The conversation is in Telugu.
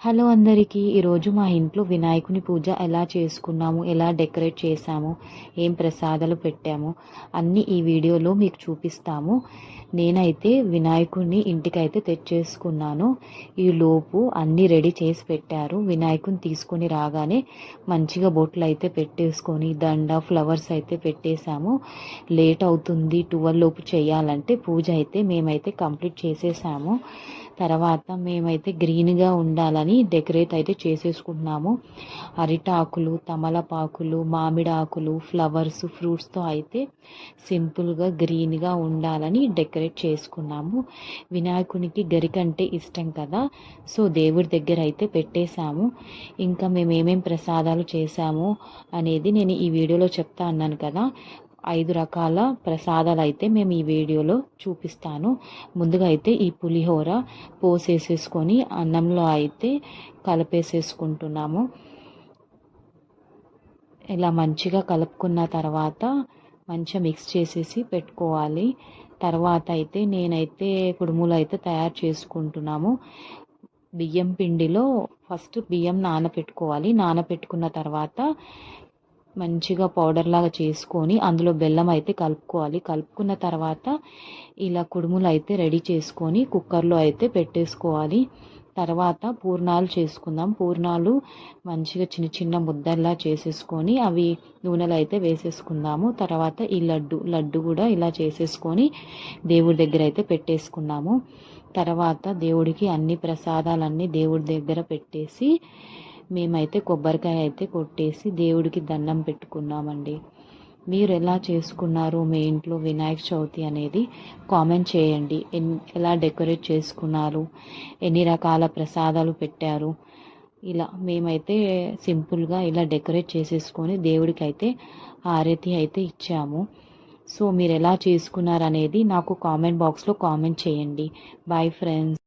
హలో అందరికీ ఈరోజు మా ఇంట్లో వినాయకుని పూజ ఎలా చేసుకున్నాము ఎలా డెకరేట్ చేసాము ఏం ప్రసాదాలు పెట్టాము అన్నీ ఈ వీడియోలో మీకు చూపిస్తాము. నేనైతే వినాయకుడిని ఇంటికైతే తెచ్చేసుకున్నాను. ఈ లోపు అన్నీ రెడీ చేసి పెట్టారు. వినాయకుని తీసుకొని రాగానే మంచిగా బొట్లు అయితే పెట్టేసుకొని దండ ఫ్లవర్స్ అయితే పెట్టేశాము. లేట్ అవుతుంది టువల్ లోపు చేయాలంటే పూజ అయితే మేమైతే కంప్లీట్ చేసేసాము. తర్వాత మేమైతే గ్రీన్గా ఉండాలని డెకరేట్ అయితే చేసేసుకుంటున్నాము. అరిటాకులు తమలపాకులు మామిడి ఆకులు ఫ్లవర్స్ ఫ్రూట్స్తో అయితే సింపుల్గా గ్రీన్గా ఉండాలని డెకరేట్ చేసుకున్నాము. వినాయకునికి గరికంటే ఇష్టం కదా సో దేవుడి దగ్గర అయితే పెట్టేశాము. ఇంకా మేము ఏమేం ప్రసాదాలు చేశాము అనేది నేను ఈ వీడియోలో చెప్తా అన్నాను కదా. ఐదు రకాల ప్రసాదాలు అయితే మేము ఈ వీడియోలో చూపిస్తాను. ముందుగా అయితే ఈ పులిహోర పోసేసేసుకొని అన్నంలో అయితే కలిపేసేసుకుంటున్నాము. ఇలా మంచిగా కలుపుకున్న తర్వాత మంచిగా మిక్స్ చేసేసి పెట్టుకోవాలి. తర్వాత అయితే నేనైతే కుడుములు అయితే తయారు చేసుకుంటున్నాము. బియ్యం పిండిలో ఫస్ట్ బియ్యం నానపెట్టుకోవాలి. నానపెట్టుకున్న తర్వాత మంచిగా పౌడర్ లాగా చేసుకొని అందులో బెల్లం అయితే కలుపుకోవాలి. కలుపుకున్న తర్వాత ఇలా కుడుములు అయితే రెడీ చేసుకొని కుక్కర్లో అయితే పెట్టేసుకోవాలి. తర్వాత పూర్ణాలు చేసుకుందాం. పూర్ణాలు మంచిగా చిన్న చిన్న ముద్దల్లా చేసేసుకొని అవి నూనెలు అయితే వేసేసుకుందాము. తర్వాత ఈ లడ్డు లడ్డు కూడా ఇలా చేసేసుకొని దేవుడి దగ్గర అయితే పెట్టేసుకున్నాము. తర్వాత దేవుడికి అన్ని ప్రసాదాలన్నీ దేవుడి దగ్గర పెట్టేసి మేమైతే కొబ్బరికాయ అయితే కొట్టేసి దేవుడికి దండం పెట్టుకున్నామండి. మీరు ఎలా చేసుకున్నారు మీ ఇంట్లో వినాయక చవితి అనేది? కామెంట్ చేయండి. ఎలా డెకరేట్ చేసుకున్నారు? ఎన్ని రకాల ప్రసాదాలు పెట్టారు? ఇలా మేమైతే సింపుల్గా ఇలా డెకరేట్ చేసేసుకొని దేవుడికి అయితే ఆరతి అయితే ఇచ్చాము. సో మీరు ఎలా చేసుకున్నారు అనేది నాకు కామెంట్ బాక్స్లో కామెంట్ చేయండి. Bye friends